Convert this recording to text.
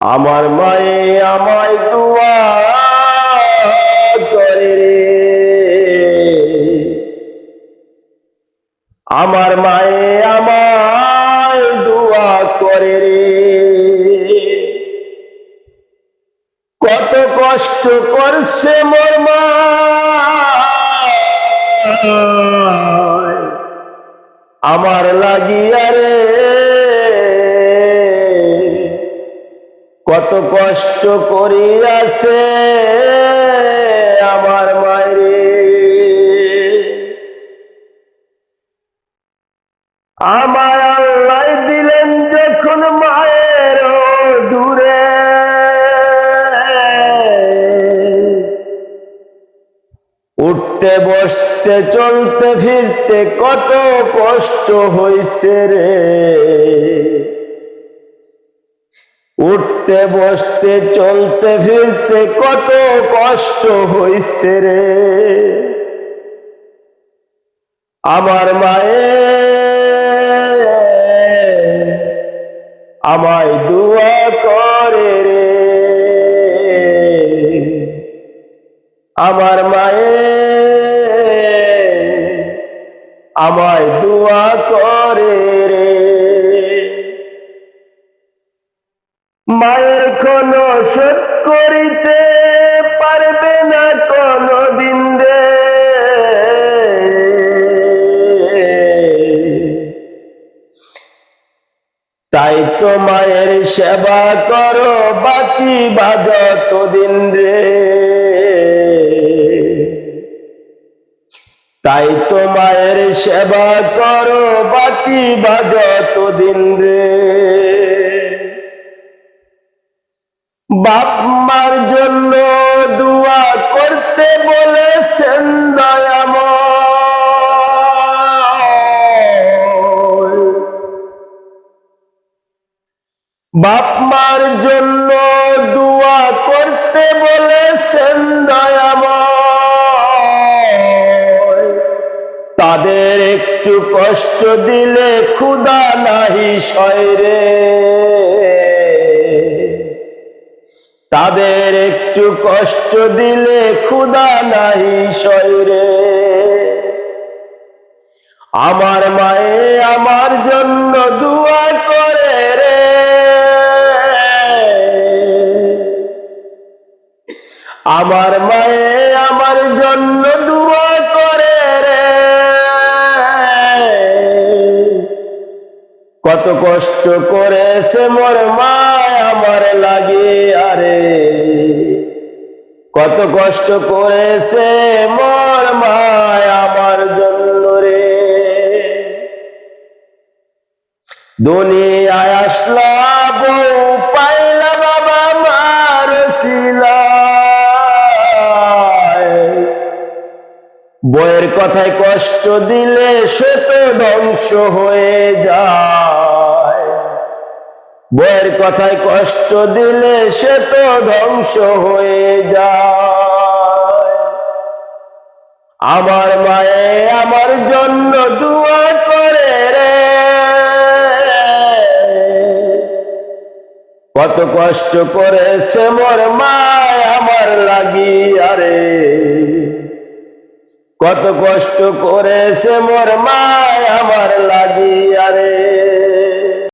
আমার মায়ে আমায় দুয়া রে। আমার মায়ে আমায় দোয়া করে রে। কত কষ্ট করছে মোর মা। আমার লাগিয়া রে কত কষ্ট করিয়াছে আমার মায়ের। আমার আল্লাহ দিলেন যখন মায়ের দূরে। উঠতে, বসতে, চলতে, ফিরতে কত কষ্ট হইছে রে। উঠতে, বসতে, চলতে, ফিরতে কত কষ্ট হইছে রে। আমার মায়ে আমায় দুয়া করে রে। আমার মায়ে আমায় দুয়া করে মায়ের কোন শোধ করিতে পারবে না কোনো দিন রে। তাই তো মায়ের সেবা করো বাঁচি বাজত দিন রে। তাই তো মায়ের সেবা করো বাঁচি বাজত দিন রে। বাপ মার জন্য দুয়া করতে বলেছেন দয়াময়। বাপ মার জন্য দুয়া করতে বলেছেন দয়াময়। তাদের একটু কষ্ট দিলে ক্ষুদা নাহি শয়রে তাদের একটু কষ্ট দিলে ক্ষুদা নাহি শয়রে আমার মায়ে আমার জন্য দুয়া করে রে। আমার মায়ে আমার জন্য দুয়া করে রে। কত কষ্ট করেছে মোর মা। আমার লাগে, আরে। কত কষ্ট করেছে মোর মা আমার জন্য রে। দুনিয়ায় আসলা বউ, পাইলা বাবা মার বইয়ের কথায় কষ্ট দিলে সে তো ধ্বংস হয়ে যায়। বইয়ের কথায় কষ্ট দিলে সে তো ধ্বংস হয়ে যায়। আমার মায়ে আমার জন্য দুয়া করে রে। কত কষ্ট করেছে মোর মায় আমার লাগি আরে কত কষ্ট করেছে মোর মায় আমার লাগি রে।